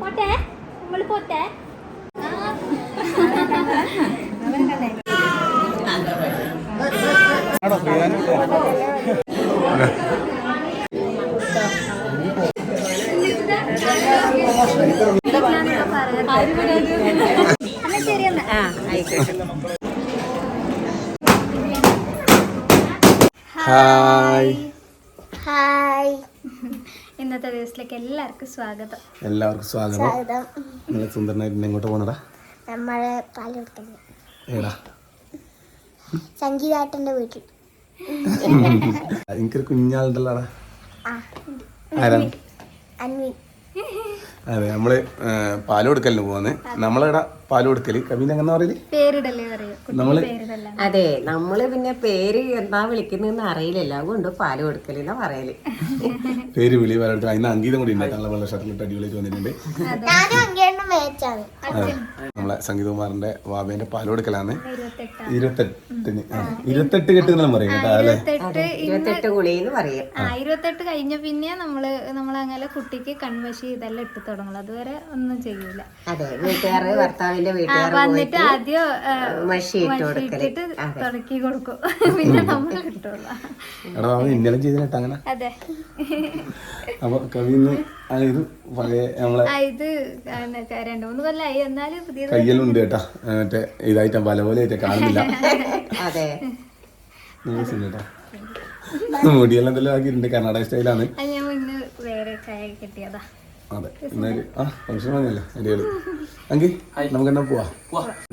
പോട്ടെ? നമ്മൾ പോട്ടെ? എന്നാ ശരി എന്നാ. ആ ആയിക്കോട്ടെ. ഹായ്. ഹായ്. ഇന്നത്തെ ദിവസത്തിലേക്ക് എല്ലാവർക്കും സ്വാഗതം. എല്ലാവർക്കും സ്വാഗതം. നല്ല സുന്ദരനായിട്ട് എങ്ങോട്ട് പോണടാ. നമ്മളെ ഏടാ. സംഗീതാട്ടന്റെ വീട്ടിൽ. എനിക്കൊരു കുഞ്ഞാളുണ്ടല്ലോടാ. ആരാ അതെ നമ്മൾ പാൽ കൊടുക്കലിന് പോവാന്ന്. നമ്മളെ പാൽ കൊടുക്കൽ കവിന് എങ്ങനെ പറയൽ? പേരിടല്ലേ പറയൂ. നമ്മൾ അതെ നമ്മൾ പിന്നെ പേര് എന്താ വിളിക്കുന്നതെന്ന് അറിയില്ലല്ലോ. അതുകൊണ്ട് പാൽ കൊടുക്കലെന്നാ പറയൽ. പേര് വിളി പറഞ്ഞിട്ട് അതിന് അംഗീതം കൂടി ഉണ്ട് നല്ല വെള്ള ഷർട്ടിലിട്ട് അടിപൊളി വന്നിട്ടുണ്ട് മേച്ചാണ് നമ്മളെ സംഗീതകുമാറിന്റെ വാബേന്റെ പാൽ കൊടുക്കലാണ്. ഇരുപത്തെട്ടാം. ഇരുപത്തെട്ടിന്. ഇരുപത്തെട്ട് കെട്ടുന്നെല്ലാം പറയും കേട്ടോ അല്ലേ? ഇരുപത്തെട്ട് ഇരുപത്തെട്ട് കുളിന്ന് പറയും. ഇരുപത്തെട്ട് കഴിഞ്ഞ പിന്നെ നമ്മൾ നമ്മളങ്ങനെ കുട്ടിക്ക് കൺവശി ഇതെല്ലാം ഇട്ട് തുടങ്ങുള്ളൂ അതുവരെ ഒന്നും ചെയ്യൂല. അതെ വീട്ടുകാർ ഭർത്താവിന്റെ വീട്ടുകാർ വന്നിട്ട് ആദ്യം മഷി ഇട്ട് കൊടുക്കൽ ഇട്ടിട്ട് തുടക്കി കൊടുക്കും. പിന്നെ കിട്ടുള്ളൂ. എടാ ഇന്നലെ ചെയ്തിട്ട് അങ്ങനെ. അതെ. അപ്പൊ കവിന്ന് ആ ഇത് പഴയ നമ്മളെ ആ ഇത് ആണ് ക- മൂന്ന് കൊല്ലായി. എന്നാലും പുതിയ കയ്യിലുണ്ട് കേട്ടാ. മറ്റേ ഇതായിട്ട് പല പോലെ ആയിട്ട് കാണുന്നില്ല. അതെ. കേട്ടോ. മുടിയെല്ലാം എന്തെല്ലാം ആക്കിയിട്ടുണ്ട് കർണാടക സ്റ്റൈലാണ്. ഞാൻ ഇന്ന് വേറെ കിട്ടിയതാ. അതെ. ആ ഫംഗ്ഷൻ പറഞ്ഞല്ലോ അടിപൊളി. എങ്കിൽ നമുക്ക് എന്നാ പോവാ?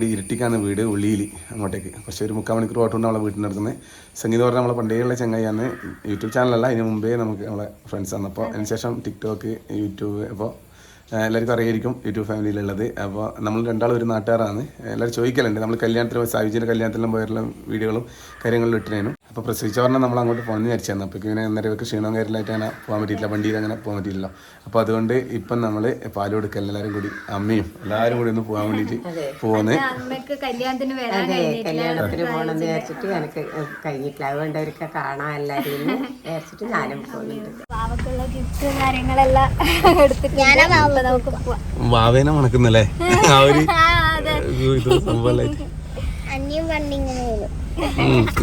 ഇരുട്ടിക്കാണ് വീട് ഉള്ളിയിൽ അങ്ങോട്ടേക്ക്. പക്ഷേ ഒരു മുക്കാൽ മണിക്കൂർ ഓട്ടം നമ്മളെ വീട്ടിൽ നടക്കുന്നത് സംഗീതം പറഞ്ഞാൽ നമ്മളെ പണ്ടേയുള്ള ചങ്ങായിയാണ്. യൂട്യൂബ് ചാനലല്ല അതിന് മുമ്പേ നമുക്ക് നമ്മളെ ഫ്രണ്ട്സ് ആണ് അപ്പോൾ അതിനുശേഷം ടിക്ടോക്ക് യൂട്യൂബ് അപ്പോൾ എല്ലാവർക്കും അറിയായിരിക്കും യൂട്യൂബ് ഫാമിലിയിലുള്ളത്. അപ്പോൾ നമ്മൾ രണ്ടാളും ഒരു നാട്ടുകാരാണ്. എല്ലാവരും ചോദിക്കലുണ്ട്. നമ്മൾ കല്യാണത്തിന് സാവിജിന്റെ കല്യാണത്തിലും പോയുള്ള വീഡിയോകളും കാര്യങ്ങളിലും ഇട്ടിരുന്നു. അപ്പോൾ പ്രസവിച്ച പറഞ്ഞാൽ നമ്മൾ അങ്ങോട്ട് പോകുന്നത് വിചാരിച്ചായിരുന്നു. അപ്പോൾ ഇങ്ങനെ നേരമൊക്കെ ക്ഷീണവും കാര്യമായിട്ട് അങ്ങനെ പോകാൻ പറ്റിയില്ല വണ്ടിയിൽ അങ്ങനെ പോകാൻ പറ്റിയില്ല അപ്പോൾ അതുകൊണ്ട് ഇപ്പം നമ്മൾ പാൽ കൊടുക്കൽ എല്ലാവരും കൂടി അമ്മയും എല്ലാവരും കൂടി ഒന്ന് പോകാൻ വേണ്ടിയിട്ട് പോകുന്നത് കല്യാണത്തിന് വരാൻ അതെ കഴിഞ്ഞിട്ടില്ല. കല്യാണത്തിന് പോണെന്ന് വിചാരിച്ചിട്ട് എനിക്ക് കഴിഞ്ഞിട്ടില്ല. അതുകൊണ്ട് അവർക്ക് കാണാൻ എല്ലാവരും വിചാരിച്ചിട്ട് ഞാനും പോകുന്നുണ്ട് പാവക്കുള്ള ഗിഫ്റ്റ് കാര്യങ്ങളെല്ലാം എടുത്തിട്ട് അപ്പൊ നമുക്ക് പോവാം. വാവേനെ മണക്കുന്നല്ലേ? ആ ഒരു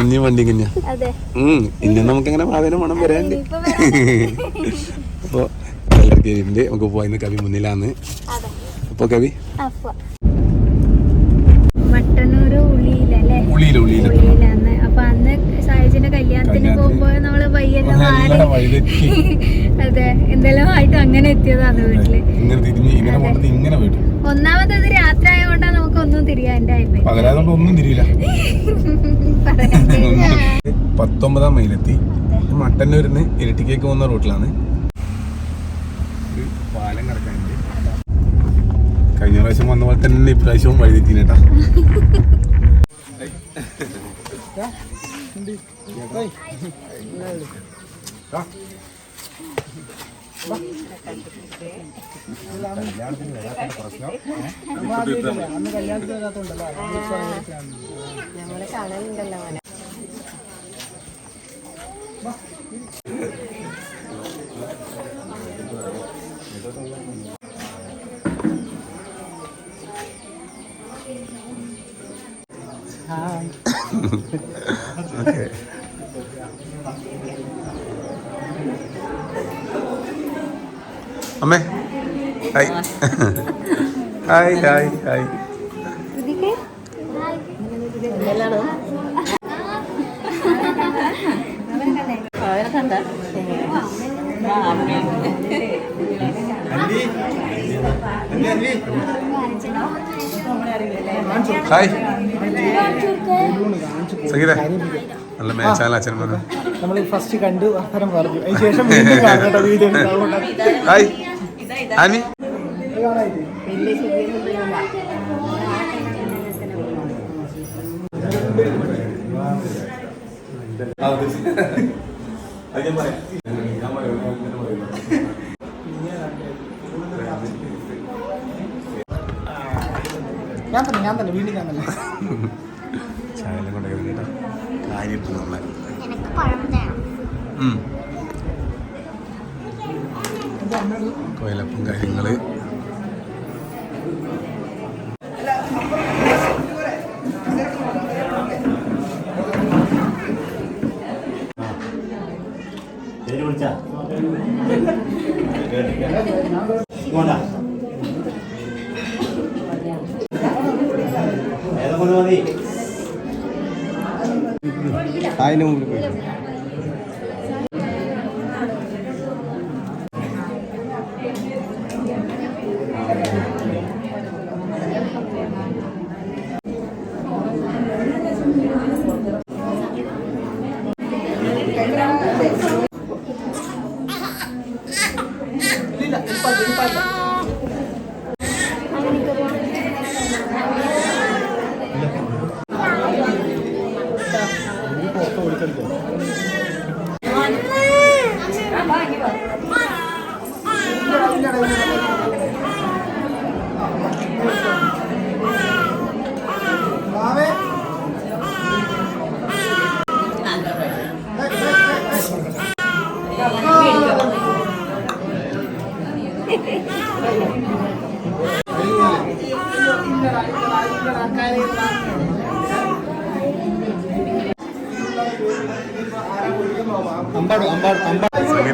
ഇനി വണ്ടി കുഞ്ഞ അതെ. ഇനി നമുക്ക് എങ്ങനെ വാവേനെ മണം വരാണ്ട് അപ്പോൾ എല്ലാവർക്കും നമുക്ക് പോവാ. കവി മുന്നിലാന്ന് അതെ. അപ്പോൾ കവി. മട്ടന്നൂര് ഉള്ളിയിലല്ലേ? അപ്പൊ അന്ന് സായുജിന്റെ കല്യാണത്തിന് പോകുമ്പോ നമ്മൾ മാറി അതെ എന്തെല്ലാം ആയിട്ട് അങ്ങനെ എത്തിയതാണ് വീട്ടിൽ. ഇങ്ങനെ ഒന്നാമത്തത് രാത്രി ആയതുകൊണ്ടാണ് നമുക്ക് ഒന്നും തിരിയാ എന്റെ ഒന്നും തിരിയില്ല. പത്തൊമ്പതാം മൈലെത്തി. മട്ടന്നൂരിന്ന് ഇരട്ടിക്കേക്ക് പോകുന്ന റൂട്ടിലാണ്. പാലം കിടക്കാനുണ്ട് കഴിഞ്ഞ പ്രാവശ്യം വന്ന പോലെ തന്നെ ഇപ്രാവശ്യവും വഴിതെറ്റിനേട്ടാ ഞങ്ങൾ കാണലുണ്ടല്ലോ മോനെ. അമ്മേ hi. Hi hi hi. Hi. Sangeetha നല്ല മേച്ചാല അച്ഛൻ പറഞ്ഞു. നമ്മൾ ഫസ്റ്റ് കണ്ടു വർത്തനം പറഞ്ഞു. അതിനുശേഷം ഹായ്. ശരിയൊന്നുമില്ല ഞാൻ തന്നെ ഞാൻ തന്നെ വീണ്ടും ഞാൻ തന്നെ. ചായലും കൊണ്ടേ കേട്ടോ കാര്യം നമ്മളെ കോയിലപ്പം കാര്യങ്ങൾ അതിന് മുമ്പിൽ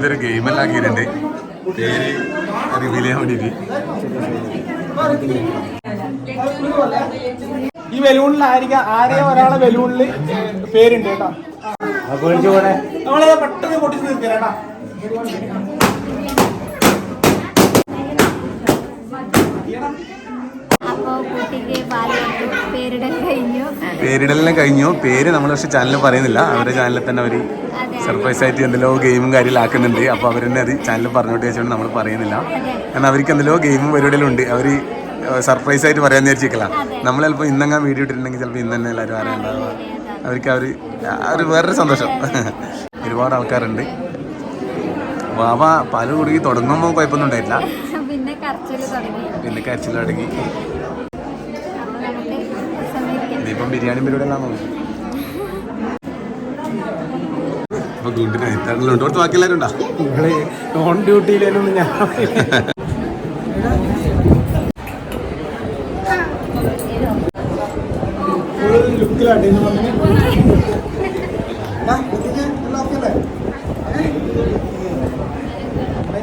ഒരു ഗെയിമെല്ലാം ആക്കിയിട്ടുണ്ട്. പേര് റിവീൽ ചെയ്യാൻ വേണ്ടിയിട്ട്. ഈ ബലൂണിലായിരിക്കാം ആരെയോ ഒരാളെ ബലൂണിൽ പേരുണ്ട് കേട്ടോ. നമ്മളെ പെട്ടെന്ന് പൊട്ടിച്ച് തീർക്കാം കേട്ടാ അപ്പോൾ കുട്ടിക്ക് കഴിഞ്ഞു. പേരിടലിനെ കഴിഞ്ഞു. പേര് നമ്മൾ പക്ഷെ ചാനൽ പറയുന്നില്ല. അവരുടെ ചാനലിൽ തന്നെ അവർ സർപ്രൈസ് ആയിട്ട് എന്തെല്ലോ ഗെയിമും കാര്യങ്ങളാക്കുന്നുണ്ട് അപ്പോൾ അവർ തന്നെ അത് ചാനലിൽ പറഞ്ഞോട്ട് വെച്ചുകൊണ്ട് നമ്മൾ പറയുന്നില്ല. കാരണം അവർക്ക് എന്തെല്ലോ ഗെയിമും പരിപാടികളും ഉണ്ട്. അവർ സർപ്രൈസ് ആയിട്ട് പറയാൻ വിചാരിച്ചിരിക്കല. നമ്മൾ ചിലപ്പോൾ ഇന്നങ്ങ വീഡിയോ ഇട്ടിട്ടുണ്ടെങ്കിൽ ചിലപ്പോൾ ഇന്ന് തന്നെ എല്ലാവരും അറിയാനുണ്ടാവുക അവർക്ക് അവർ ഒരു വേറൊരു സന്തോഷം. ഒരുപാട് ആൾക്കാരുണ്ട്. വാവ പാൽ കുടുങ്ങി തുടങ്ങുമ്പോൾ കുഴപ്പമൊന്നും ഉണ്ടായിട്ടില്ല. പിന്നെ കരച്ചിൽ തുടങ്ങി പിന്നെ കരച്ചിൽ തുടങ്ങി അപ്പോൾ നമുക്ക് സമയത്ത് ബിരിയാണി ബിരിയാണി അപ്പൊ ഗുണ്ടിന് അയത്താറിലുണ്ട് ഓർത്ത് ബാക്കി എല്ലാവരും ഉണ്ടോ? നിങ്ങൾ ഓൺ ഡ്യൂട്ടിയിലൊന്നും ഞാൻ ലുക്കിലാട്ടെ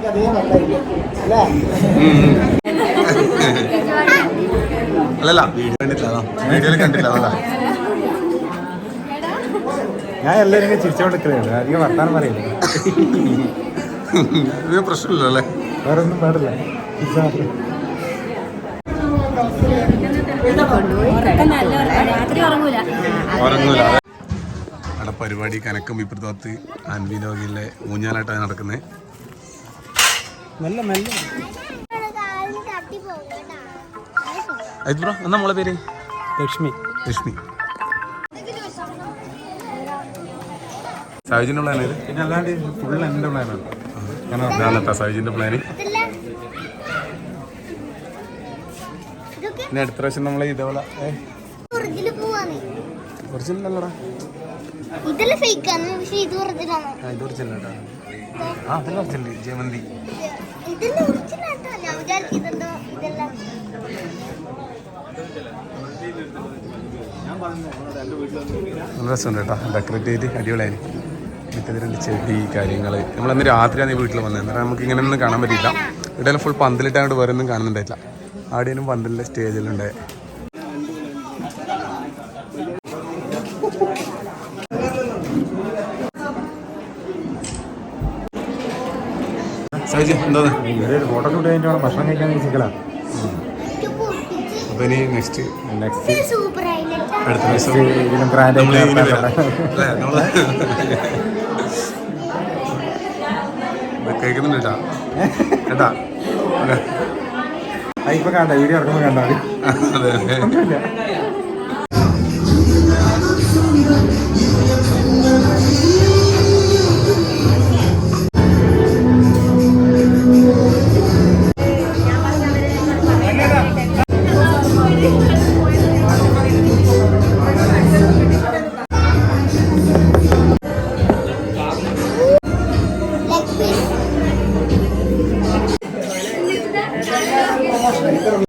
അതേ നന്നായിരിക്കും അല്ലേ അല്ലല്ല. വീഡിയോയിൽ കണ്ടില്ല അതാ. ഞാൻ എല്ലാവരും ചിരിച്ചോണ്ടിരിക്കുന്നത് അധികം വർത്താനം പറയില്ല. ഇത് പ്രശ്നമില്ല അല്ലേ? വേറെ ഒന്നും പാടില്ല. ഉറങ്ങൂല. അവിടെ പരിപാടി കനക്കും ഇപ്പുറത്ത് അൻവിലോകിലെ ഊഞ്ഞാലായിട്ടാണ് നടക്കുന്നത് മെല്ലെ മെല്ലെ. അജിത് ബ്രോ എന്നാ നമ്മളെ പേര്? ലക്ഷ്മി. ലക്ഷ്മി. സഹജിന്റെ പ്ലാൻ ഏത്? പിന്നെ അല്ലാണ്ട് ഫുൾ എന്റെ പ്ലാനാണ് ഇതാണെത്താ സഹജിന്റെ പ്ലാന് പിന്നെ അടുത്ത പ്രാവശ്യം നമ്മളെ ഇതേപോലെ ഒറിജിനൽ അല്ലടാ ഇതെല്ലാം ഫേക്ക് ആണ് പക്ഷേ ഇത് ഒറിജിനാണ് ആ ഇത് ഒറിജിനൽ ആ അതല്ല ഒറിജിനൽ ജയമന്തി ഇതെല്ലാം ഒറിജിനൽ ആട്ടോ ഞാൻ വിചാരിച്ചു ഇതെന്തോ ഇതെല്ലാം. നല്ല രസമുണ്ട് കേട്ടോ. ഡെക്കറേറ്റ് അടിപൊളിയായി. മറ്റേത് രണ്ട് ചെടി കാര്യങ്ങൾ നമ്മളന്ന് രാത്രിയാണ് ഈ വീട്ടിൽ വന്നത്. എന്നാൽ നമുക്ക് ഇങ്ങനെ ഒന്നും കാണാൻ പറ്റില്ല ഇവിടെ ഫുൾ പന്തലിട്ടാണ്ട് വേറെ ഒന്നും കാണുന്നുണ്ടായിട്ടില്ല ആടെയും പന്തലിന്റെ സ്റ്റേജിലുണ്ട് സൈജ് എന്താ? ഫോട്ടോ ഷൂട്ട് കഴിഞ്ഞിട്ട് ഭക്ഷണം കഴിക്കാൻ പൊട്ടിച്ച് അപ്പോൾ ഇനി നെക്സ്റ്റ് നെക്സ്റ്റ് അടുത്ത ദിവസം ഇതിലും നമ്മൾ കേൾക്കുന്നുണ്ട്? കേട്ടാ? കേട്ടാ ഇപ്പൊ കണ്ട വീഡിയോ ഇറക്കുമ്പോൾ കണ്ടാ അതെ അതെ.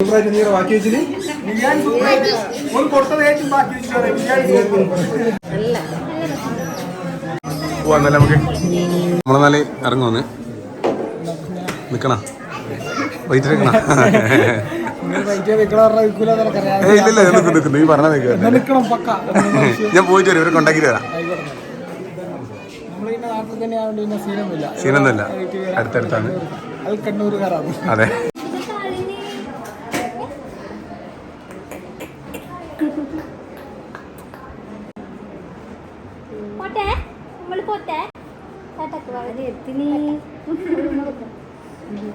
നീ ബാക്കി വെച്ചിന് പോവാന്നല്ലേ നമുക്ക്. നമ്മളെന്നാൽ ഇറങ്ങുവന്ന് നിക്കണ? വൈറ്റ് ഇല്ല ഇല്ല നിൽക്കുന്നു ഈ നിൽക്കുക ഞാൻ പോയിട്ട് വരും ഇവരെ കൊണ്ടാക്കിട്ട് വരാം. സീനൊന്നുമില്ല. അടുത്തടുത്താണ്. അത് കണ്ണൂരുകാരാണ് അതെ പോട്ടെ നമ്മൾ പോട്ടെ ടാറ്റക്ക് വളരെ എത്തിനി പോട്ടെ ടാറ്റ. ശരി, വരുന്നേ.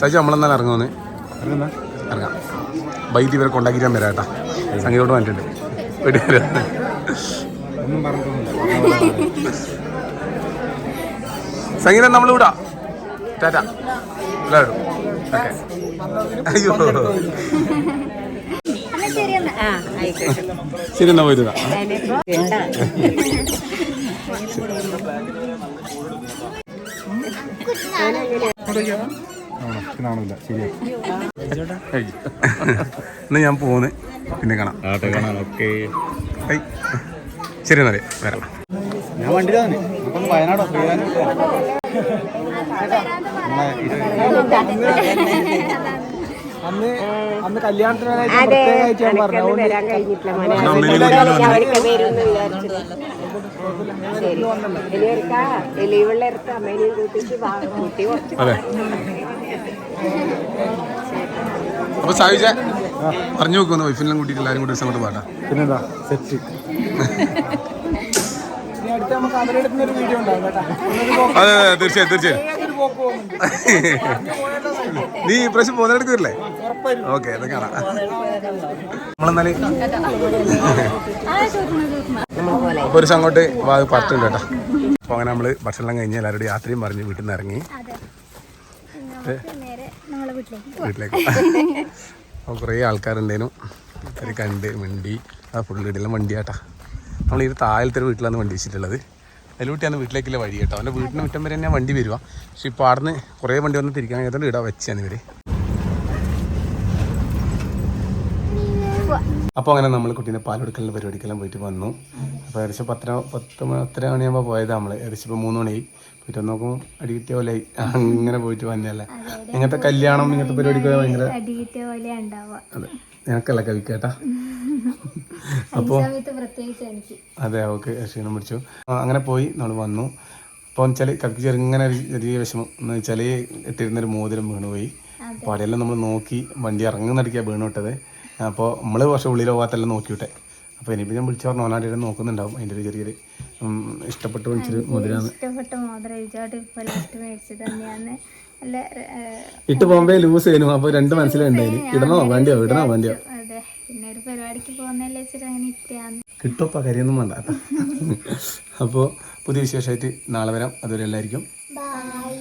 സജി നമ്മളെന്നാലും ഇറങ്ങുമെന്ന്. ഇറങ്ങാം. വൈദ്യുതി ഇവരെ കൊണ്ടാക്കിയിട്ട് ഞാൻ വരാം കേട്ടാ. സംഗീതോട് വന്നിട്ടുണ്ട്. വീട്ടിൽ സംഗീതം നമ്മൾ വിടാം ടാറ്റ എല്ലാവരും ഓക്കെ അയ്യോ എന്നാ ശരി എന്നാ പോയിരുന്നാ ശരിയായി എന്നാ ഞാൻ പോന്ന്. പിന്നെ കാണാം. ശരി എന്നാലേ വരാം. ഞാൻ വണ്ടിയിലാണ്. തന്നെ വയനാടോ? അന്ന് അന്ന് കല്യാണത്തിന് പ്രത്യേകമായിട്ട് ഞാൻ പറഞ്ഞു. വരുമെന്ന് അമ്മേനെയും കൂട്ടിച്ച് കൂട്ടി കുറച്ച് അപ്പൊ സാഹിച്ച പറഞ്ഞു നോക്കുന്നു വൈഫിനെല്ലാം കൂട്ടിയിട്ട് എല്ലാരും കൂടി അങ്ങോട്ട് പാട്ടാ പിന്നെന്താ? സെറ്റ്. അതെ അതെ തീർച്ചയായും തീർച്ചയായും. നീ ഈ പ്രാവശ്യം പോകുന്നിടക്ക് വരില്ലേ ഓക്കെ അത് കാണാം. നമ്മളെന്നാൽ അപ്പൊ ഒരു അങ്ങോട്ട് പാർട്ടുണ്ട് കേട്ടോ. അപ്പൊ അങ്ങനെ നമ്മൾ ഭക്ഷണം കഴിഞ്ഞ് എല്ലാവരോടും യാത്രയും പറഞ്ഞ് വീട്ടിൽ നിന്ന് ഇറങ്ങി. വീട്ടിലേക്ക് അപ്പോൾ കുറേ ആൾക്കാരുണ്ടേനു കണ്ട് മിണ്ടി. ആ ഫുള്ള് ഇടലും വണ്ടിയാട്ടാ. നമ്മൾ ഈ താഴത്തെ വീട്ടിലാണ് വണ്ടി വെച്ചിട്ടുള്ളത്. അതിലൂട്ടിയാണ് വീട്ടിലേക്കുള്ള വഴി കേട്ടോ. അവന്റെ വീട്ടിന് മുറ്റം വരെ തന്നെ വണ്ടി വരുക പക്ഷെ ഇപ്പോൾ ആടുന്ന് കുറേ വണ്ടി വന്ന് തിരിക്കാൻ കഴിയാത്തതുകൊണ്ട് ഇടാൻ വെച്ചാണ് ഇവർ അപ്പോൾ അങ്ങനെ നമ്മൾ കുട്ടീനെ പാലെടുക്കലിന്റെ പരിപാടിക്കെല്ലാം പോയിട്ട് വന്നു. അപ്പോൾ ഏകദേശം പത്തര പത്ത് പത്തര മണിയാകുമ്പോൾ പോയതാണ് നമ്മൾ ഏകദേശം ഇപ്പോൾ മൂന്ന് മണിയായി. പോയിട്ട് നോക്കും നോക്കുമ്പോൾ അടി കിട്ടിയ പോലെ അങ്ങനെ പോയിട്ട് വന്നല്ലേ ഇങ്ങനത്തെ കല്യാണം ഇങ്ങനത്തെ പരിപാടിക്ക് ഭയങ്കര അതെ. നിനക്കല്ല കവിക്കേട്ടാ എനിക്ക്. അതെ ഓക്കെ ക്ഷീണം പിടിച്ചു. അങ്ങനെ പോയി നമ്മൾ വന്നു. അപ്പോൾ വെച്ചാൽ കക്ക് ചെറുങ്ങനെ ഒരു ചെറിയ വിഷമം. എന്ന് വെച്ചാൽ ഇട്ടിരുന്നൊരു മോതിരം വീണുപോയി അപ്പോൾ അവിടെയെല്ലാം നമ്മൾ നോക്കി വണ്ടി ഇറങ്ങുന്നടിക്കാൻ വീണ് വിട്ടത്. അപ്പോൾ നമ്മൾ പക്ഷെ ഉള്ളിൽ പോകാത്തെല്ലാം നോക്കി അപ്പൊ അപ്പോൾ ഇനിയിപ്പോൾ ഞാൻ വിളിച്ചു പറഞ്ഞു ഓനാടി നോക്കുന്നുണ്ടാവും. അതിന്റെ ഒരു ചെറിയൊരു ഇഷ്ടപ്പെട്ട് വിളിച്ചൊരു മോതിരാണ് ഇഷ്ടപ്പെട്ട മോതിരം ഇജോട്ട് ഇപ്പോൾ ലാസ്റ്റ് മേടിച്ചത് തന്നെയാണ്. നല്ല ഏഹ്, ഇട്ട് പോകുമ്പോ ലൂസ് ചെയ്യുന്നു അപ്പൊ രണ്ട് മനസ്സിലുണ്ടായി ഇടണോ വേണ്ടിയോ? ഇടണോ വേണ്ടിയോ? പിന്നെ ഒരു പരിപാടിക്ക് പോകുന്നല്ലേ വെച്ചിട്ട് അങ്ങനെ ഇട്ടാന്ന് കിട്ടുമപ്പ കരിയൊന്നും വേണ്ട കേട്ടോ. അപ്പോൾ പുതിയ വിശേഷമായിട്ട് നാളെ വരാം. അതുവരെ എല്ലാവർക്കും ബൈ